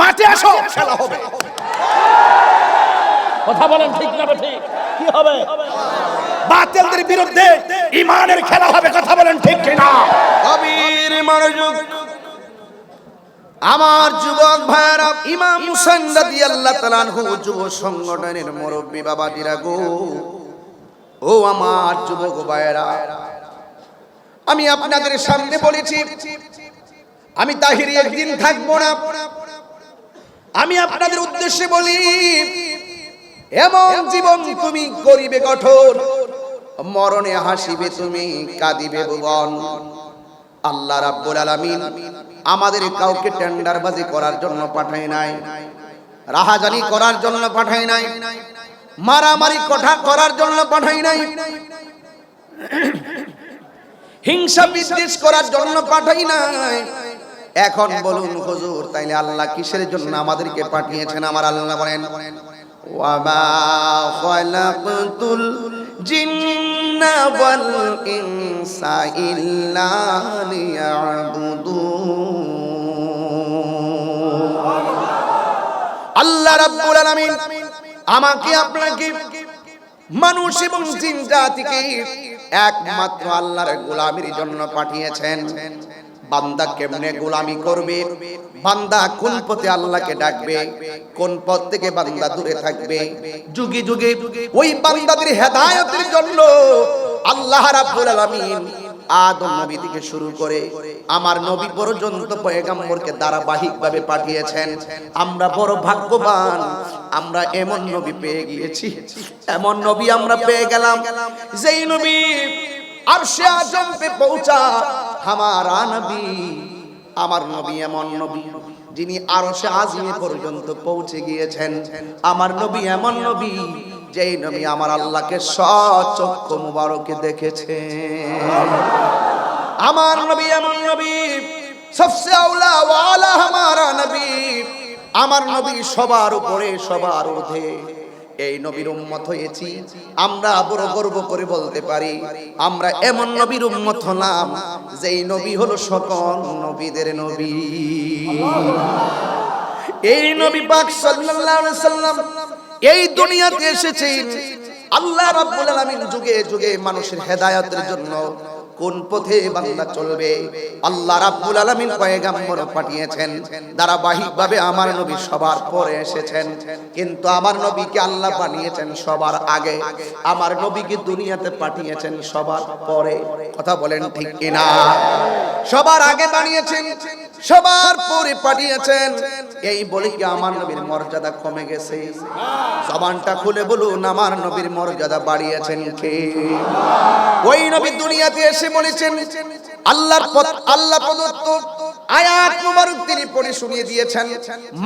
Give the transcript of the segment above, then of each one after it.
মাঠে আসো। খেলা হবে। কথা বলেন ঠিক না ঠিক। কি হবে? বাতিলদের বিরুদ্ধে ইমানের খেলা হবে কথা বলেন ঠিক কিনা? কবির মনোযোগ। আমার যুবক ভাইরা ইমাম হুসেন রাদিয়াল্লাহু তাআলা আনহু যুব সংগঠনের মুরব্বী বাবাজিরা গো। ও আমার যুবক ভাইরা আমি আপনাদের সামনে বলেছি আমি তাহিরি একদিন থাকব না। আমি আপনাদের উদ্দেশ্যে বলি, এমন জীবন তুমি করিবে গঠন মরণে হাসিবে তুমি, কাঁদিবে ভুবন। আল্লাহ রাব্বুল আলামিন আমাদের কাউকে টেন্ডারবাজি করার জন্য পাঠায় নাই, রাহাজানি করার জন্য পাঠায় নাই, মারামারি কথা করার জন্য পাঠায় নাই, হিংসা বিদ্বেষ করার জন্য পাঠাই নাই এখন বলুন হুজুর তাইলে আল্লাহ কিসের জন্য আমাদেরকে পাঠিয়েছেন আমার আল্লাহ বলেন ওয়ামা খালাকতুল জিন্না ওয়াল ইনসা ইল্লা লিয়াবুদুন। আল্লাহ রাব্বুল আলামিন আমাকে আপনাকে মানুষ এবং জিন জাতিকে একমাত্র আল্লাহর গোলামির জন্য পাঠিয়েছেন। বান্দা কেমনে গোলামি করবে? বান্দা কোন পথে আল্লাহকে ডাকবে? কোন পথ থেকে বান্দা দূরে থাকবে? যুগে যুগে ওই বান্দাদের হেদায়েতের জন্য আল্লাহ রাব্বুল আলামিন আদম নবী থেকে শুরু করে আমার নবী পর্যন্ত পয়গাম্বরকে ধারাবাহিকভাবে পাঠিয়েছেন। আমরা বড় ভাগ্যবান, আমরা এমন নবী পেয়ে গিয়েছি, এমন নবী আমরা পেয়ে গেলাম। যেই নবী আরশে আজম পে পৌঁছা হামারা নবী, আমার নবী এমন নবী যিনি আরশে আজমে পর্যন্ত পৌঁছে গিয়েছেন। আমার নবী এমন নবী যেই নবী আমার আল্লাহকে সচক্ষু মুবারকে দেখেছে। আমার নবী এমন নবী সবসে আউলা ওয়ালা হামারা নবী। আমার নবী সবার উপরে সবার ঊর্ধ্বে। এই নবীর উম্মত হয়েছি। আমরা বড় গর্ব করে বলতে পারি, আমরা এমন নবীর উম্মত হলাম যেই নবী হলো সকল নবীদের নবী। এই নবী পাক সাল্লাল্লাহু আলাইহি সাল্লাম এই দুনিয়াতে এসেছেন। আল্লাহ রাব্বুল আলামিন যুগে যুগে মানুষের হেদায়েতের জন্য কোন পথে বান্দা চলবে? আল্লাহ রাব্বুল আলামিন পয়গাম্বর পাঠিয়েছেন। ধারাবাহিকভাবে আমার নবী সবার পরে এসেছেন। কিন্তু আমার নবীকে আল্লাহ বানিয়েছেন সবার আগে। আমার নবীকে দুনিয়াতে পাঠিয়েছেন সবার পরে। কথা বলেন ঠিক কিনা? সবার আগে বানিয়েছেন। সবার পরে পাঠিয়েছেন। এই বলে কি আমার নবীর মর্যাদা কমে গেছে? জবানটা খুলে বলুন, আমার নবীর মর্যাদা বাড়িয়েছেন কে? ওই নবী দুনিয়াতে এসে বলেছেন, আল্লাহর আল্লাহ প্রদত্ত আয়াত মুবারক তিনি পড়ে শুনিয়ে দিয়েছেন,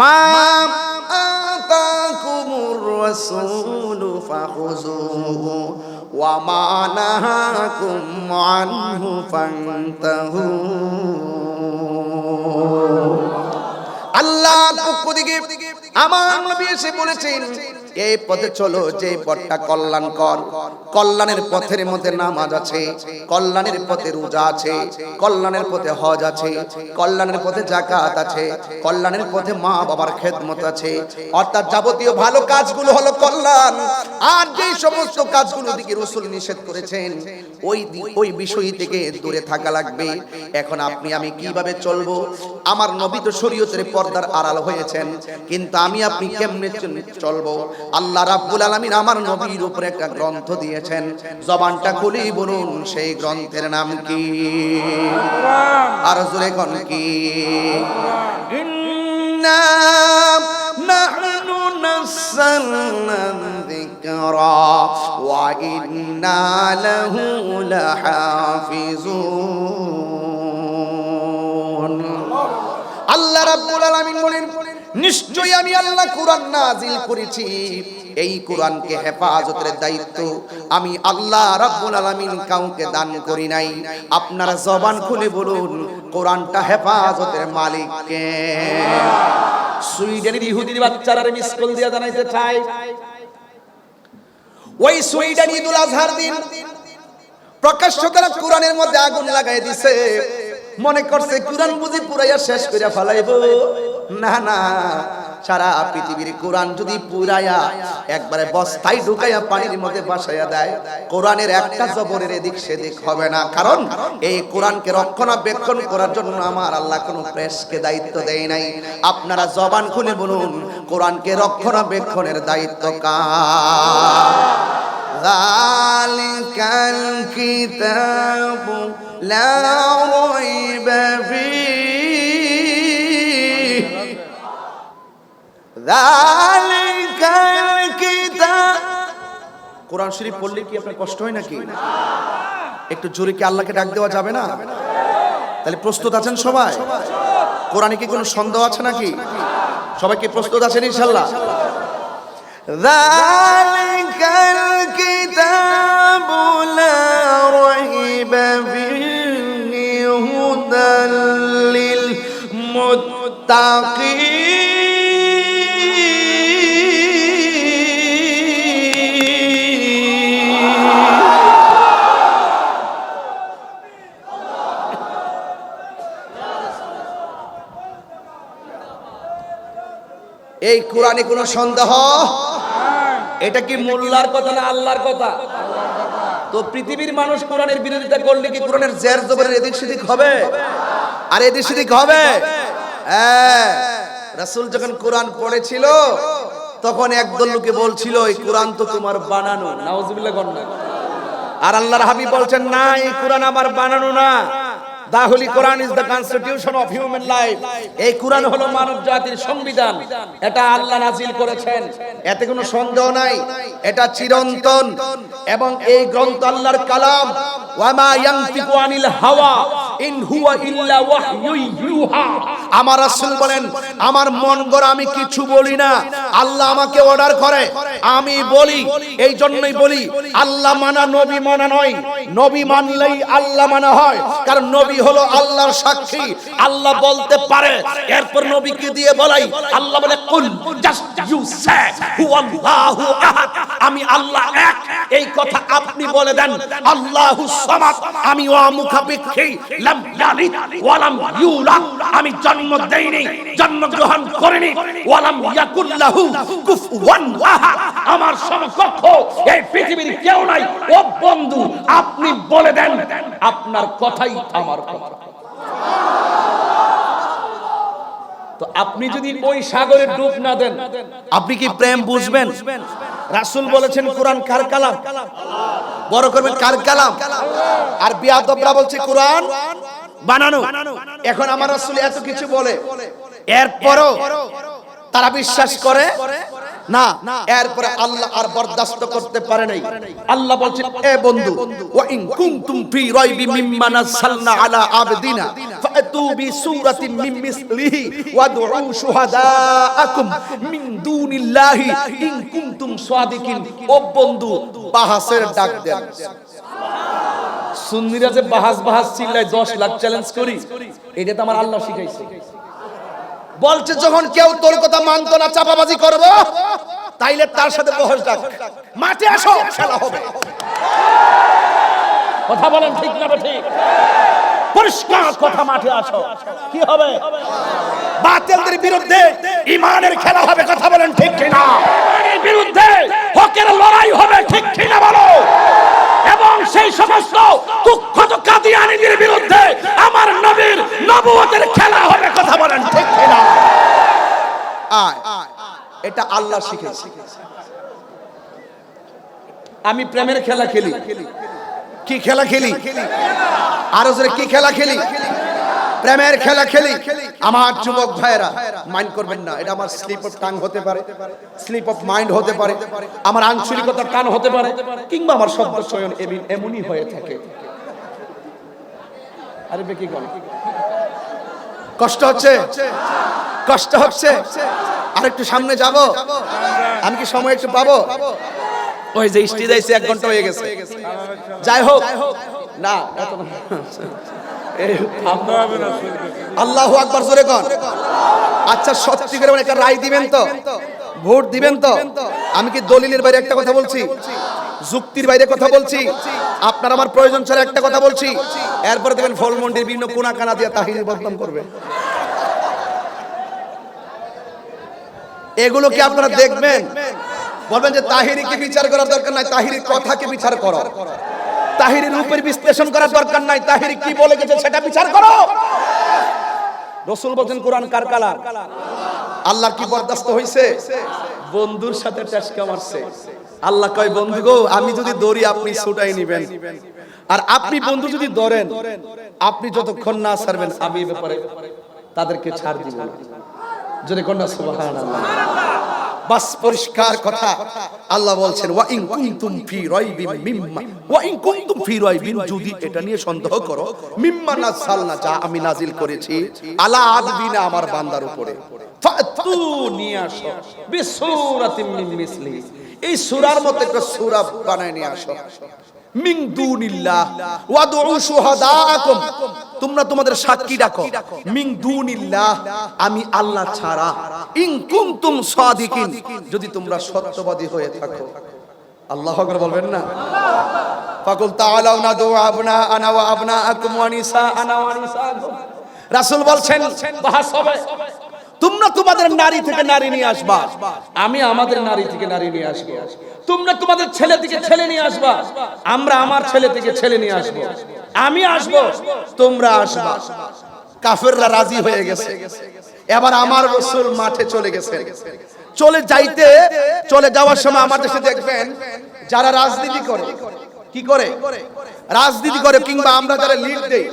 মা আতাকুমুর রাসূলু ফাখুযুহু ওয়া মা নাহাকুম আনহু ফান্তাহু। আল্লাহর পক্ষ থেকে আমার নবী এসে বলেছেন এই পথে চলো যে পথটা কল্যাণকর কল্যাণের পথের মধ্যে নামাজ আছে, কল্যাণের পথে রোজা আছে, কল্যাণের পথে হজ আছে, কল্যাণের পথে জাকাত আছে, কল্যাণের পথে মা বাবার খেদমত আছে। অর্থাৎ যাবতীয় ভালো কাজগুলো হলো কল্যাণ। আর যে সমস্ত কাজগুলো দিকে রসুল নিষেধ করেছেন, ওই ওই বিষয় থেকে দূরে থাকা লাগবে। এখন আপনি, আমি কীভাবে চলবো? আমার নবী তো শরীয়তের পর্দার আড়াল হয়েছেন, কিন্তু আমি, আপনি কেমনে চলবো? আল্লাহ রাব্বুল আলামিন আমার নবীর উপরে একটা গ্রন্থ দিয়েছেন। জবানটা খুলেই বলুন, সেই গ্রন্থের নাম কি? আর জোরে কোন কি? নাসালনা আল্লাহ রাব্বুল আলামিন বলেন নিশ্চয়ই আমি আল্লাহ কোরআন নাজিল করেছি। এই কোরআনকে হেফাজতের দায়িত্ব আমি আল্লাহ রাব্বুল আলামিন কাউকে দান করি নাই। আপনারা জবান খুলে বলুন, কোরআনটা হেফাজতের মালিক কে? সুইডেনের ইহুদির বাচ্চারা মিস কল দিয়া জানাইতে চাই। ওই সুইডেন ঈদুল আজহার দিন প্রকাশ্য তারা কোরআনের মধ্যে আগুন লাগাই দিছে। মনে করছে কোরআন বুঝি পুরাইয়া শেষ করে ফেলাইব। না না সারা পৃথিবীর কোরআন যদি পুরায়া একবারে বস্তায় ঢুকাইয়া পানির মধ্যে বাসাইয়া দেয় কোরআনের একটা জবরের এদিক সেদিক হবে না কারণ এই কোরআনকে রক্ষণাবেক্ষণ করার জন্য আমার আল্লাহ কোনো প্রেসকে দায়িত্ব দেয় নাই আপনারা জবান খুলে বলুন কোরআনকে রক্ষণাবেক্ষণের দায়িত্ব কার ذلك الكتاب لا ريب فيه কোরআন শরীফ পড়লে কি আপনার কষ্ট হয় নাকি? একটু জোরে কি আল্লাহকে ডাক দেওয়া যাবে না? তাহলে প্রস্তুত আছেন সবাই? কোরআনে কি কোনো সন্দেহ আছে নাকি? সবাই কি প্রস্তুত আছেন ইনশাল্লাহ? তাকিব এই কোরআনে কোনো সন্দেহ? এটা কি মোল্লার কথা না আল্লাহর কথা? তো পৃথিবীর মানুষ কোরআনের বিরোধিতা করলে কি কোরআনের জের জবরের এদিক সেদিক হবে? আর এদিক সেদিক হবে? হ্যাঁ। রাসূল যখন কোরআন পড়েছিল তখন একদল লোকে বলছিল এই কোরআন তো তোমার বানানো। নাউজুবিল্লাহ গন্না। আর আল্লাহর হাবিব বলছেন না এই কোরআন আমার বানানো না। The holy Quran is the constitution of human life এই কোরআন হলো মানব জাতির সংবিধান। এটা আল্লাহ নাজিল করেছেন। এতে কোনো সন্দেহ নাই। এটা চিরন্তন। এবং এই গ্রন্থ আল্লাহর কালাম। ওয়ামা ইয়ানতিকু আনিল হাওয়া। ইন হুয়া ইল্লা ইউহা। আমার রাসূল বলেন, আমার মন গড়া আমি কিছু বলি না। আল্লাহ আমাকে অর্ডার করে। আমি বলি এই জন্যই বলি, আল্লাহ মানা নবী মানা নয়। নবী মানলেই আল্লাহ মানা হয়। কারণ নবী হলো আল্লাহর সাক্ষী। আল্লাহ বলতে পারে। এরপর নবীকে দিয়ে বলাই, আল্লাহ বলে, কুল জাস্ট ইউ সে হু আল্লাহু আহাদ। আমি আল্লাহ এক। এই কথা আপনি বলে দেন আল্লাহু সামাদ আমি অমুখাপেক্ষী লাম ইয়ালিদ ওয়া লাম ইউলাদ আমি জন্ম দেইনি জন্মগ্রহণ করিনি ওয়া লাম ইয়াকুল লাহু কুফুয়ান আহাদ আমার সমকক্ষ এই পৃথিবীর কেউ নাই। ও বন্ধু আপনি বলে দেন আপনার কথাই আমার কথা। তো আপনি যদি ওই সাগরে ডুব না দেন আপনি কি প্রেম বুঝবেন। রাসূল বলেছেন কোরআন কার কালাম? বড় করবেন কার কালাম? আর বিয়াদবরা বলছে কোরআন বানানো। এখন আমার রাসূল এত কিছু বলে এরপরও তারা বিশ্বাস করে না এরপরে আল্লাহ আর বরদাস্ত করতে পারে নাই। আল্লাহ বলছেন এ বন্ধু ওয়া ইন কুনতুম ফি রাইবি মিম্মা নাযালনা আলা আবদিনা। ফাতু বি সূরাতিন মিন মিসলিহি ওয়াদউ শুহাদাআকুম মিন দুনিল্লাহি ইন কুনতুম ডাক দেন। সুন্নিরা যে চিল্লায় 10 লাখ চ্যালেঞ্জ করি, এটা তো আমার আল্লাহ শিখাইছে। বলছে, যখন কেউ তোর কথা মানতো না, চাপাবাজি করব, তাইলে তার সাথে বহস ডাক। মাঠে আসো, খেলা হবে। কথা বলেন ঠিক না ঠিক? পরিষ্কার কথা মাঠে আসো কি হবে? বাতিলদের বিরুদ্ধে ইমানের খেলা হবে কথা বলেন ঠিক কিনা? ইমানের বিরুদ্ধে হকের লড়াই হবে ঠিক কিনা বলো? এবং সেই সমস্ত কুখ্যাত কাদিয়ানীদের বিরুদ্ধে আমার নবীর নবুয়তের খেলা হবে কথা বলেন ঠিক কিনা? আয়। এটা আল্লাহ শিখেছে। আমি প্রেমের খেলা খেলি। কি খেলা খেলি? আরও জোরে, কি খেলা খেলি? প্রেমের খেলা খেলি? আমার যুবক ভাইরা মাইন্ড করবেন না, এটা আমার স্লিপ অফ টাং হতে পারে স্লিপ অফ মাইন্ড হতে পারে, আমার আঞ্চলিকতার টান হতে পারে, কিংবা আমার শব্দ চয়ন এমনি- এমনই হয়ে থাকে। আরে বে, কি করে কষ্ট হচ্ছে? কষ্ট হচ্ছে? আর একটু সামনে যাব? আমি কি সময় একটু পাবো? ওই যে স্টেজ আইছে এক ঘণ্টা হয়ে গেছে। যাই হোক, না না। আকবার, জোরে কর। আচ্ছা সত্যি করে একটা রায় দিবেন তো? ভোট দিবেন তো? আমি কি দলিলের বাইরে একটা কথা বলছি? যুক্তির বাইরে কথা বলছি? আপনার আমার প্রয়োজন ছাড়া একটা কথা বলছি? এরপরে দেখবেন ফলমন্ডির বিভিন্ন কোনা কানা দিয়ে তাহিনী বদনাম করবে। এগুলো কি আপনারা দেখবেন? বলবেন যে তাহিরিকে বিচার করার দরকার নাই, তাহিরির কথাকে বিচার করো। তাহিরির রূপের বিশ্লেষণ করার দরকার নাই, তাহিরি কি বলে গেছে সেটা বিচার করো। রসুল বলছেন, কোরআন কার কালাম? আল্লাহর কি বরদাস্ত হইছে? বন্ধুর সাথে টেসকা মারছে। আল্লাহ কয়, বন্ধু গো, আমি যদি দৌড়ি আপনি ছুটাই নিবেন, আর আপনি বন্ধু যদি ধরেন, আপনি যতক্ষণ না ছাড়বেন, আমি ব্যাপারে তাদেরকে ছাড় দিব যদি কন্যা সুবহানাল্লাহ। বাস পরিষ্কার কথা আল্লাহ বলছেন, ওয়া ইন কুনতুম ফি রাইবিন মিম্মা ওয়া ইন কুনতুম ফি রাইবিন যদি এটা নিয়ে সন্দেহ করো, মিম্মা নাযালনা, যা আমি নাজিল করেছি, আলা আদবিনা আমার বান্দার উপরে। ফাতু নিয়ে আসো মিন মিসলি। এই সূরার মতো একটা সূরা বানায় নিয়ে আসো। মিন দুনিল্লাহ, ওয়াদউ শুহাদাআকুম। তোমরা তোমাদের সাক্ষী ডাকো। মিন দুনিল্লাহ, আমি আল্লাহ ছাড়া। ইন কুনতুম সাদিকিন, যদি তোমরা সত্যবাদী হয়ে থাকো। আল্লাহ আকবার বলবেন না? ফাকুল তাআলাউ নাদু আবনা আনা ওয়া ওয়া নিসা আনা ওয়া নিসাকুম রাসূল বলছেন বাহাস হবে তোমরা তোমাদের নারী থেকে নারী নিয়ে আসবা। আমি আমাদের নারী থেকে নারী নিয়ে আসব। তোমরা তোমাদের ছেলে থেকে ছেলে নিয়ে আসবা। আমরা আমার ছেলে থেকে ছেলে নিয়ে আসব। আমি আসব, তোমরা আসবা। কাফেররা রাজি হয়ে গেছে। এবার আমার রসুল মাঠে চলে গেছে। চলে যাইতে, চলে যাওয়ার সময় আমার দেশে দেখবেন, যারা রাজনীতি করে, কি করে? রাজনীতি করে কিংবা আমরা যারা লিড দেই,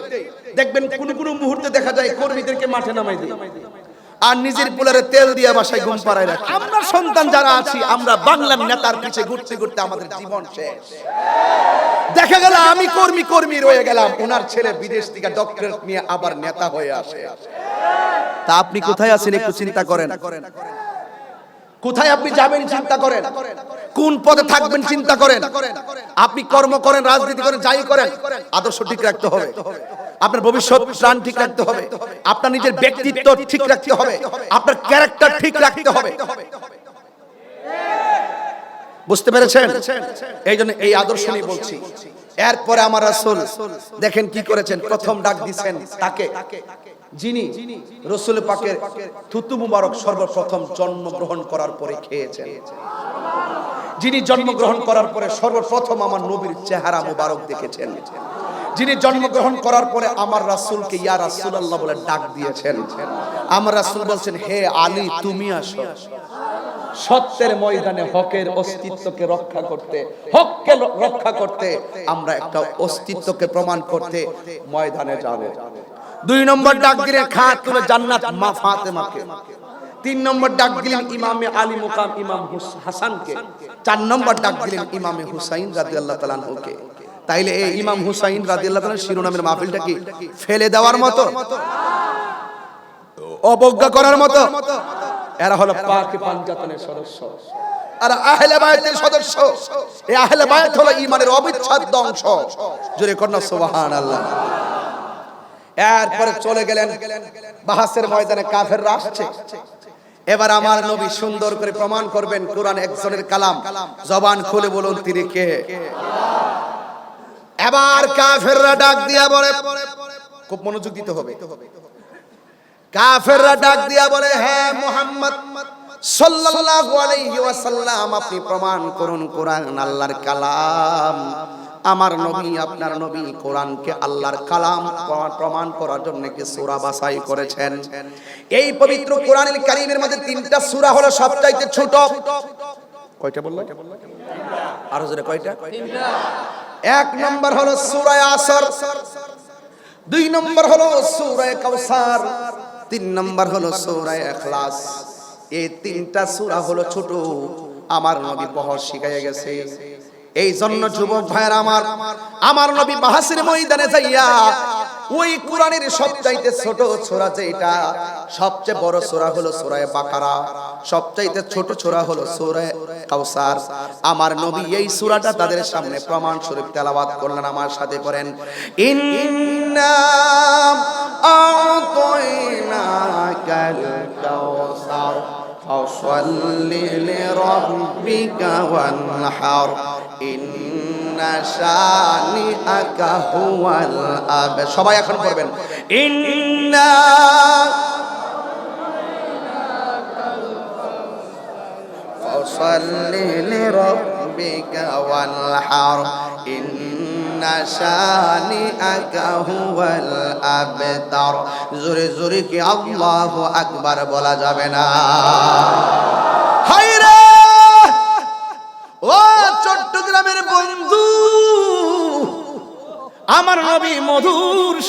দেখবেন কোন কোন মুহূর্তে দেখা যায় কর্মীদেরকে মাঠে নামাই দিই আর নিজের পুলারে তেল দিয়ে বাসায় ঘুম পাড়ায় রাখি। আমরা সন্তান যারা আছি, আমরা বাংলার নেতার পিছে ঘুরতে ঘুরতে আমাদের জীবন শেষ। দেখা গেল আমি কর্মী কর্মী রয়ে গেলাম, ওনার ছেলে বিদেশ থেকে ডক্টরেট নিয়ে আবার নেতা হয়ে আসে। তা আপনি কোথায় আছেন একটু চিন্তা করেন। কোথায় আপনি যাবেন চিন্তা করেন। কোন পদে থাকবেন চিন্তা করেন। আপনি কর্ম করেন, রাজনীতি করেন, যাই করেন, আদর্শ ঠিক রাখতে হবে। আপনার ভবিষ্যৎ প্ল্যান ঠিক রাখতে হবে। আপনার নিজের ব্যক্তিত্ব ঠিক রাখতে হবে। আপনার ক্যারেক্টার ঠিক রাখতে হবে। বুঝতে পেরেছেন? এই জন্য এই আদর্শ নিয়ে বলছি। এরপরে আমার রাসূল দেখেন কি করেছেন। প্রথম ডাক দিছেন তাকে। যিনি রসুল পাকের থুতু মুবারক সর্বপ্রথম জন্মগ্রহণ করার পরে খেয়েছেন। যিনি জন্মগ্রহণ করার পরে সর্বপ্রথম আমার নবীর চেহারা মুবারক দেখেছেন। যিনি জন্মগ্রহণ করার পরে আমার রাসূলকে ইয়া রাসূলুল্লাহ বলে ডাক দিয়েছেন। আমার রাসূল বলছেন, হে আলী, তুমি আসো। সত্যের ময়দানে হকের অস্তিত্বকে রক্ষা করতে, হককে রক্ষা করতে আমরা একটা অস্তিত্বকে প্রমাণ করতে ময়দানে যাব। দুই নম্বর ডাক দিলেন, খাত তুলে জান্নাত মা ফাতেমাকে। তিন নম্বর ডাক দিলেন, ইমামে আলী মুকাম ইমাম হাসানকে। চার নম্বর ডাক দিলেন, ইমামে হুসাইন রাদিয়াল্লাহু তাআলা আনহুকে। তাইলে এই ইমাম হুসাইন রাদিয়াল্লাহু তাআলা শিরোনামের মাহফিলটা কি? ফেলে দেওয়ার মতো? অবজ্ঞা করার মতো? এরা হলো পাক পাঞ্জাতনের সদস্য। আর আহলে বায়াতের সদস্য। এই আহলে বায়াত হলো ঈমানের অবিচ্ছেদ্য অংশ। জোরে কন্যা সুবহানাল্লাহ। এরপরে চলে গেলেন বাহাসের ময়দানে কাফেররা আসছে। এবার আমার নবী সুন্দর করে প্রমাণ করবেন কোরআন একজনের কালাম। জবান খুলে বলুন তিনি কে? এবার কাফেররা ডাক দিয়া বলে খুব মনোযোগ দিতে হবে। কাফেররা ডাক দিয়া বলে হ্যাঁ মোহাম্মদ সাল্লাল্লাহু আলাইহি ওয়াসাল্লাম আপনি প্রমাণ করুন কোরআন আল্লাহর কালাম। আমার নবী আপনার নবী কোরআনকে আল্লাহর কালাম প্রমাণ- করার জন্য কি সূরা বাছাই করেছেন? এই পবিত্র কোরআনুল কারীমের মধ্যে তিনটা সূরা হলো সবচাইতে ছোট। কয়টা বলল? আরও জোরে কয়টা? এক নম্বর হলো সুরায় আসর, দুই নম্বর হলো সুরায় কাউসার তিন নম্বর হলো সুরায় এখলাস এই তিনটা সুরা হলো ছোট, আমার নবী পহর শিখাইয়া গেছে। এই জন্য যুবক ভাইয়ের আমার আমার নবী বাহাসের ময়দানে যাইয়া ওই কোরআনের সবচাইতে ছোট সূরা যেটা সবচেয়ে বড় সূরা হলো সূরা বাকারা। সবচাইতে ছোট ছোরা হলো সূরা কাউসার আমার নবী এই সূরাটা তাদের সামনে প্রমাণ স্বরূপ তেলাওয়াত করলেন, আমার সাথে করেন। ইন্না সবাই এখন পড়বেন। ইন্না জোরে জোরে কি আল্লাহু আকবার বলা যাবে না।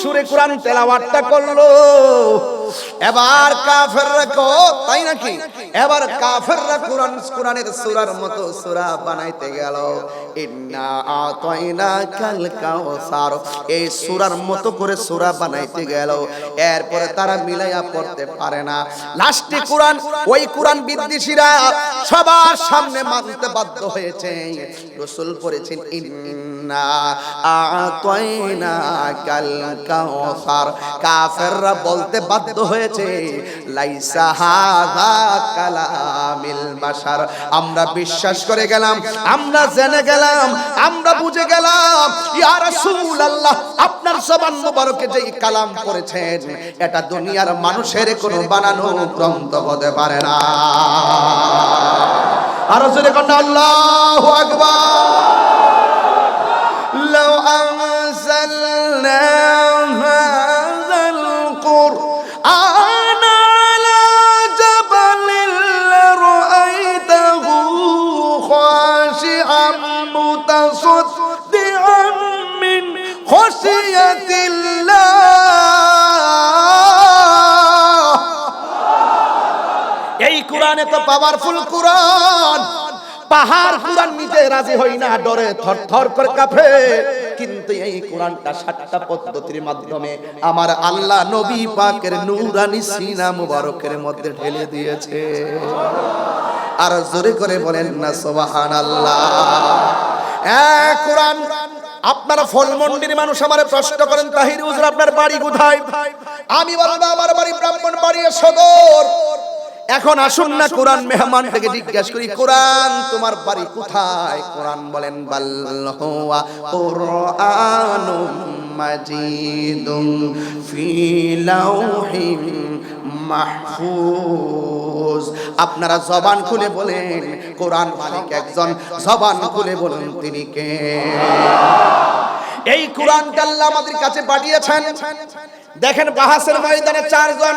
সুরে কোরআন তেলাওয়াতটা করল। এবার কাফেররা কো, তাই নাকি? এবার কাফেররা কোরআন, কোরআনের সূরার মতো সূরা বানাইতে গেল। ইন্না আতাইনা কাল কাউসার এই সূরার মতো করে সূরা বানাইতে গেল। এরপরে তারা মিলাইয়া পড়তে পারে না। লাস্টে কোরআন, ওই কোরআন বিদ্বেষীরা সবার সামনে মানতে বাধ্য হয়েছে। রসুল পড়েছেন, ইন্না কাফেররা বলতে বাধ্য হয়েছে হাযা আমরা বিশ্বাস করে গেলাম, আমরা জেনে গেলাম, আমরা বুঝে গেলাম আপনার জবান মুবারকে যে কালাম করেছেন, এটা দুনিয়ার মানুষের কোনো বানানো গ্রন্থ হতে পারে না। আর জোরে কন্যা, আল্লাহু আকবার। এই কোরআনে তো পাওয়ারফুল কোরআন। পাহাড় কোরআন নিতে রাজি হই না, ডরে থর থর করে কাঁপে। কিন্তু এই কোরআনটা সাতটা পদ্ধতির মাধ্যমে আমার আল্লাহ নবী পাকের নূরানি সিনা মুবারকের মধ্যে ঢেলে দিয়েছে। আর জোরে করে বলেন না, সুবহানাল্লাহ। এক কোরআন, আপনারা ফলমন্ডির মানুষ আমার প্রশ্ন করেন, তাহির হুজুর, আপনার বাড়ি কোথায়? আমি বলব, আমার বাড়ি ব্রাহ্মণ বাড়ি সদর। এখন আসুন না কোরআন মেহমান থেকে জিজ্ঞেস করি কোরআন তোমার বাড়ি কোথায়? কোরআন বলেন বাল্লাহুয়া কোরআনুম মাজিদুম ফি লাউহিম মাহফুজ। আপনারা জবান খুলে বলেন কোরআন মালিক একজন। জবান খুলে বলেন তিনি কে? এই কোরআনটা আল্লাহ আমাদের কাছে পাঠিয়েছেন। দেখেন বাহাসের ময়দানে চারজন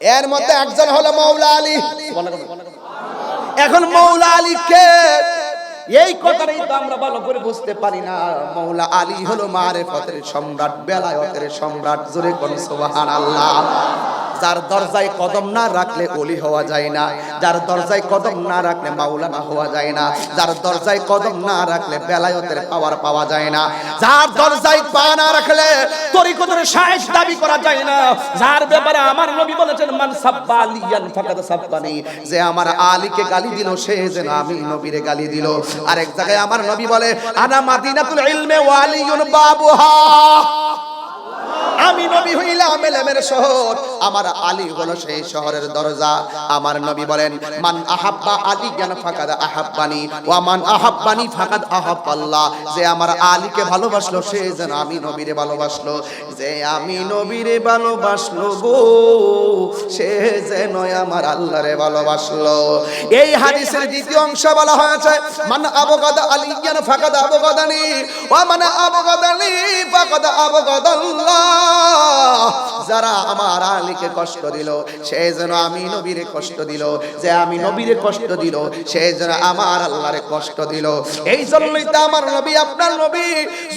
এর মধ্যে একজন হলো মৌলা আলী। এখন মৌলা আলী কে এই কথাটাই তো আমরা ভালো করে বুঝতে পারি না। মৌলা আলী হলো মারেফতের সম্রাট, বেলায়তের সম্রাট, জোরে কোন সুবহানাল্লাহ। যার দরজায় কদম না রাখলে অলি হওয়া যায় না, যার দরজায় কদম না রাখলে মাওলানা হওয়া যায় না, যার দরজায় কদম না রাখলে বেলায়তের পাওয়ার পাওয়া যায় না, যার দরজায় পা না রাখলে তরিকতের সাহেব দাবি করা যায় না, যার ব্যাপারে আমার নবী বলেছেন, মান সাব্বা আলিয়ান ফাকাদ সাব্বানি যে আমার আলীকে গালি দিল, সে যেন আমি নবীরে গালি দিল। আরেক জায়গায় আমার নবী বলে, আনা মাদিনাতুল ইলমে ওয়ালিয়ুন বাবুহা আমি নবী হইলাম এলেমের শহর। আমার আলী হলো সেই শহরের দরজা। আমার নবী বলেন, মান আহাব্বা আলী জ্ঞান ফাকাদ আহাব্বানি ওয়া মান আহাব্বানি ফাকাদ আহাব্বাল্লাহ। যে আমার আলীকে ভালোবাসলো, সে যেন আমি নবীরে ভালোবাসলো। যে আমি নবীরে ভালোবাসলো গো, সে যেন আমার আল্লাহরে ভালোবাসলো। এই হাদিসের দ্বিতীয় অংশ বলা হয়েছে, মান আবগাদা আলী জ্ঞান ফাকাদ আবগাদানি ওয়া মান আবগাদানি ফাকাদ আবগাদাল্লাহ। যারা আমার আলীকে কষ্ট দিল, সে যেন আমি নবীরে কষ্ট দিল, যে আমি নবীরে কষ্ট দিল, সে যেন আমার আল্লাহরে কষ্ট দিল। এই জন্যই তো আমার নবী, আপনার নবী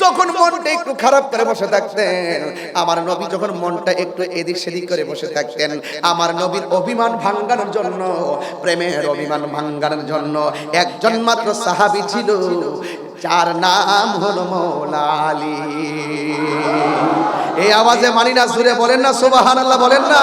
যখন মনটা একটু খারাপ করে বসে থাকতেন, আমার নবী যখন মনটা একটু এদিক সেদিক করে বসে থাকতেন, আমার নবীর অভিমান ভাঙ্গানোর জন্য, প্রেমের অভিমান ভাঙ্গানোর জন্য একজন মাত্র সাহাবি ছিল, যার নাম হলো মৌলা আলী। এই আওয়াজে মানি না সুরে বলেন না সুবাহান আল্লাহ বলেন না।